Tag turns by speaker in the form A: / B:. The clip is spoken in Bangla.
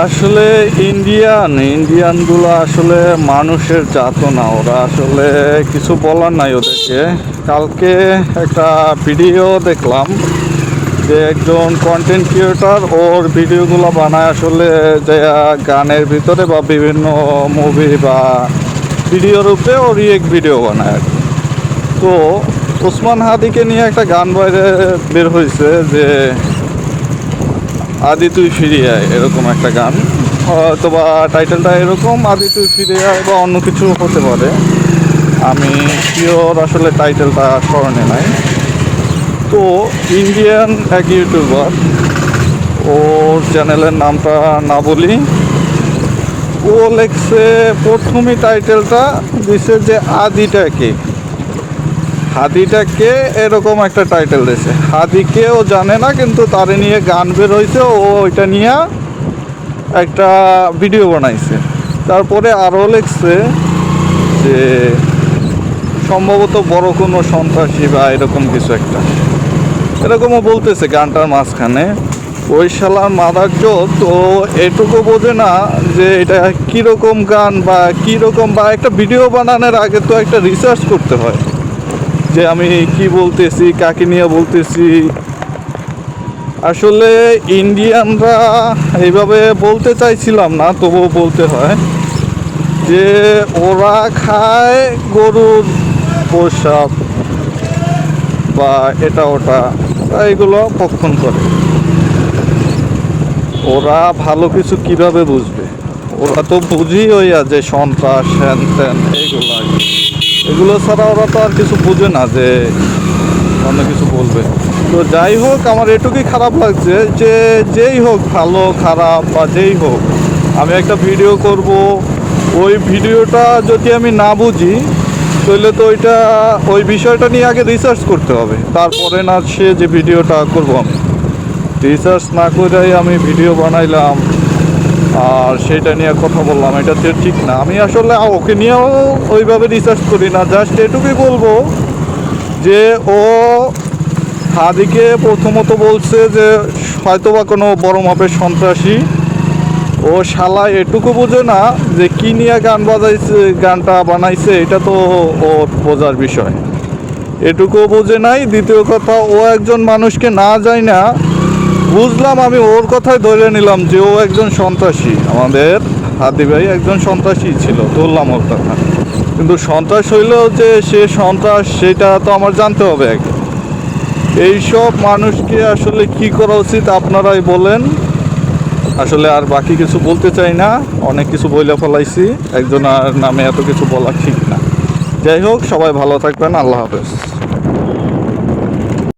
A: আসলে ইন্ডিয়ান, ইন্ডিয়ানগুলো আসলে মানুষের জাত না, ওরা আসলে কিছু বলার নাই ওদেরকে। কালকে একটা ভিডিও দেখলাম যে একজন কন্টেন্ট ক্রিয়েটর ওর ভিডিওগুলো বানায় আসলে যে গানের ভিতরে বা বিভিন্ন মুভি বা ভিডিও রূপে ও রিয়েক্ট ভিডিও বানায়। তো ওসমান হাদিকে নিয়ে একটা গান বাইরে বের হয়েছে যে আদি তুই ফিরে আয়, এরকম একটা গান। হয়তো বা টাইটেলটা এরকম, আদি তুই ফিরে আয় বা অন্য কিছু হতে পারে। আমি শিওর আসলে টাইটেলটা স্মরণে নাই। তো ইন্ডিয়ান এক ইউটিউবার ওর চ্যানেলের নামটা না বলি। ও লেখছে প্রথমই টাইটেলটা দিছে যে আদিটা আদিটাকে হাদিটাকে এরকম একটা টাইটেল দিয়েছে। হাদি হাদিকেও জানে না, কিন্তু তারে নিয়ে গান বের হয়েছে, ও ওইটা নিয়ে একটা ভিডিও বানাইছে। তারপরে আরও লিখছে যে, সম্ভবত বড় কোনো সন্ত্রাসী বা এরকম কিছু একটা। এরকমও বলতেছে গানটার মাঝখানে, ওই শালার মাদার তো এটুকু বোঝে না যে এটা কীরকম গান বা কীরকম বা একটা ভিডিও বানানোর আগে তো একটা রিসার্চ করতে হয়। যে আমি কি বলতেছি, কাকে নিয়ে বলতেছি। আসলে ইন্ডিয়ানরা এইভাবে বলতে চাইছিলাম না, তবুও বলতে হয় যে ওরা খায় গরুর প্রসাব বা এটা ওটা এগুলো ভক্ষণ করে। ওরা ভালো কিছু কীভাবে বুঝবে? ওরা তো বুঝি হইয়া যে সন্ত্রাস, হ্যান ত্যান, এইগুলো। এগুলো ছাড়া ওরা তো আর কিছু বোঝে না যে অন্য কিছু বলবে। তো যাই হোক, আমার এটুকুই খারাপ লাগছে যে যেই হোক ভালো, খারাপ বা যেই হোক, আমি একটা ভিডিও করব। ওই ভিডিওটা যদি আমি না বুঝি, তাহলে তো ওইটা, ওই বিষয়টা নিয়ে আগে রিসার্চ করতে হবে। তারপরে না সে যে ভিডিওটা করব আমি। রিসার্চ না করেই আমি ভিডিও বানাইলাম। আর সেটা নিয়ে কথা বললাম, এটা তো ঠিক না। আমি আসলে ওকে নিয়েও ওইভাবে রিসার্চ করি না জাস্ট এটুকুই বলব যে ও হাদিকে প্রথমত বলছে যে হয়তোবা কোনো বড় মাপের সন্ত্রাসী। ও শালা এটুকু বোঝে না যে কি নিয়ে গান বাজাইছে, গানটা বানাইছে, এটা তো ও বোঝার বিষয়। এটুকু বোঝে নাই। দ্বিতীয় কথা, ও একজন মানুষকে না যায় না বুঝলাম আমি ওর কথাই ধরে নিলাম যে ও একজন সন্ত্রাসী। আমাদের হাদি ভাই একজন সন্ত্রাসী ছিল, ধরলাম ওর কথা। কিন্তু সন্ত্রাস হইলেও যে সে সন্ত্রাস, সেটা তো আমার জানতে হবে আগে। এইসব মানুষকে আসলে কি করা উচিত আপনারাই বলেন। আসলে আর বাকি কিছু বলতে চাই না, অনেক কিছু বইলে ফেলাইছি, একজনের নামে এত কিছু বলা ঠিক না। যাই হোক, সবাই ভালো থাকবেন, আল্লাহ হাফেজ।